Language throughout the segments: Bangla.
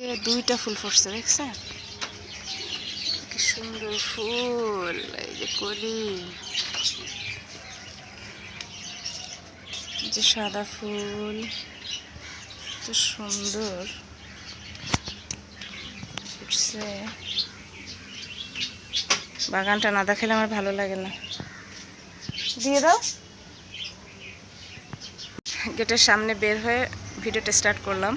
দুইটা ফুল ফুটছে, দেখছেন? কি সুন্দর ফুল, এই যে কলি। যে সাদা ফুল তো সুন্দর ফুটছে। বাগানটা না দেখালে আমার ভালো লাগে না। দিয়ে দাও। গেটের সামনে বের হয়ে ভিডিওটা স্টার্ট করলাম।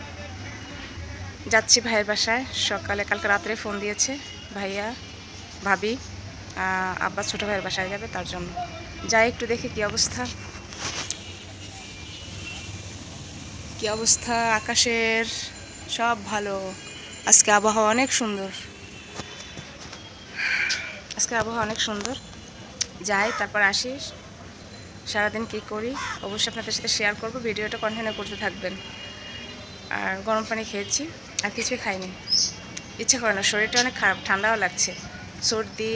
যাচ্ছি ভাইয়ের বাসায়। সকালে কালকে রাত্রে ফোন দিয়েছে ভাইয়া, ভাবি আব্বা ছোটো ভাইয়ের বাসায় যাবে তার জন্য। যাই একটু দেখি কি অবস্থা। কি অবস্থা? আকাশের সব ভালো। আজকে আবহাওয়া অনেক সুন্দর। আজকে আবহাওয়া অনেক সুন্দর। যাই, তারপর আসি। সারাদিন কী করি? অবশ্যই আপনাদের সাথে শেয়ার করব। ভিডিওটা কন্টিনিউ করতে থাকবেন। আর গরম পানি খেয়েছি। আর কিছুই খাইনি। ইচ্ছে করে না, শরীরটা অনেক খারাপ, ঠান্ডাও লাগছে। সর্দি,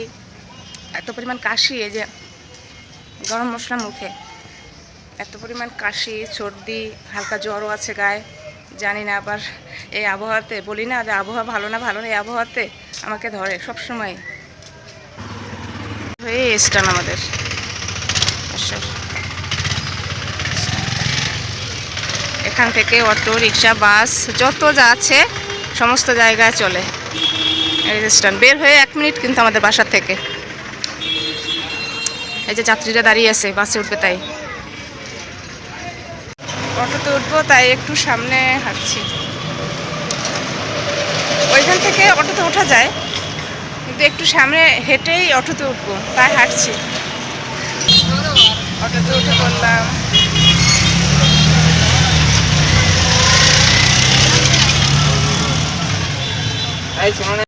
এত পরিমাণ কাশি, এই যে গরম মশলা মুখে। এত পরিমাণ কাশি, সর্দি, হালকা জ্বরও আছে গায়ে। জানি না আবার এই আবহাওয়াতে, বলি না যে আবহাওয়া ভালো না ভালো না এই আবহাওয়াতে আমাকে ধরে সব সময় হয়ে স্টান আমাদের। এখান থেকে অটো, রিক্সা, বাস, যত যা আছে সমস্ত জায়গায় চলে। স্ট্যান্ড বের হয়ে এক মিনিট কিন্তু আমাদের বাসার থেকে। এই যে যাত্রীরা দাঁড়িয়ে আছে, বাসে উঠবে তাই। অটোতে উঠবো, তাই একটু সামনে হাঁটছি। ওইখান থেকে অটোতে ওঠা যায়, কিন্তু একটু সামনে হেঁটেই অটোতে উঠবো, তাই হাঁটছি। অটোতে উঠে পড়লাম। ভাই শোনো না